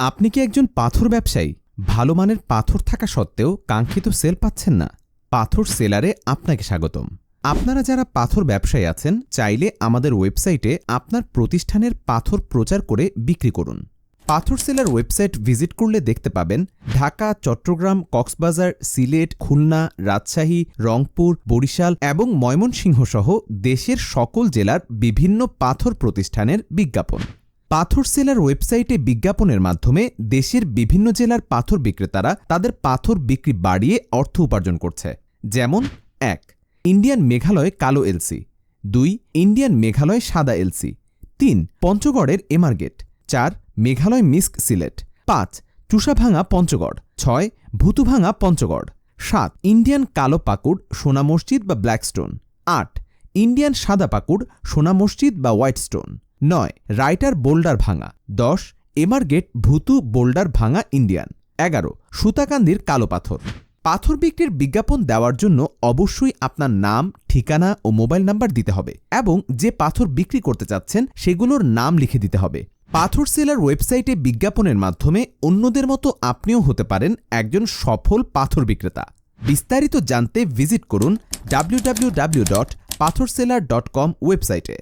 আপনি কি একজন পাথর ব্যবসায়ী? ভালো মানের পাথর থাকা সত্ত্বেও কাঙ্ক্ষিত সেল পাচ্ছেন না। পাথর সেলারে আপনাকে স্বাগতম। আপনারা যারা পাথর ব্যবসায়ী আছেন, চাইলে আমাদের ওয়েবসাইটে আপনার প্রতিষ্ঠানের পাথর প্রচার করে বিক্রি করুন। পাথর সেলার ওয়েবসাইট ভিজিট করলে দেখতে পাবেন ঢাকা, চট্টগ্রাম, কক্সবাজার, সিলেট, খুলনা, রাজশাহী, রংপুর, বরিশাল এবং ময়মনসিংহ সহ দেশের সকল জেলার বিভিন্ন পাথর প্রতিষ্ঠানের বিজ্ঞাপন। পাথর সেলার ওয়েবসাইটে বিজ্ঞাপনের মাধ্যমে দেশের বিভিন্ন জেলার পাথর বিক্রেতারা তাদের পাথর বিক্রি বাড়িয়ে অর্থ উপার্জন করছে। যেমন, এক, ইন্ডিয়ান মেঘালয় কালো এলসি। দুই, ইন্ডিয়ান মেঘালয় সাদা এলসি। তিন, পঞ্চগড়ের এমারগেট চার, মেঘালয় মিস্ক সিলেট। পাঁচ চুষাভাঙা পঞ্চগড়। ছয়, ভুতুভাঙা পঞ্চগড়। সাত, ইন্ডিয়ান কালো পাকুড়, সোনা মসজিদ বা ব্ল্যাকস্টোন। আট ইন্ডিয়ান সাদা পাকুড়, সোনা মসজিদ বা হোয়াইট স্টোন। নয়, রাইটার বোল্ডার ভাঙা। দশ, এমারগেট ভুতু বোল্ডার ভাঙা ইন্ডিয়ান। এগারো, সুতাকান্দির কালো পাথর। পাথর বিক্রির বিজ্ঞাপন দেওয়ার জন্য অবশ্যই আপনার নাম, ঠিকানা ও মোবাইল নাম্বার দিতে হবে এবং যে পাথর বিক্রি করতে চাচ্ছেন সেগুলোর নাম লিখে দিতে হবে। পাথর সেলার ওয়েবসাইটে বিজ্ঞাপনের মাধ্যমে অন্যদের মতো আপনিও হতে পারেন একজন সফল পাথর বিক্রেতা। বিস্তারিত জানতে ভিজিট করুন পাথরসেলার ডট কম ওয়েবসাইটে।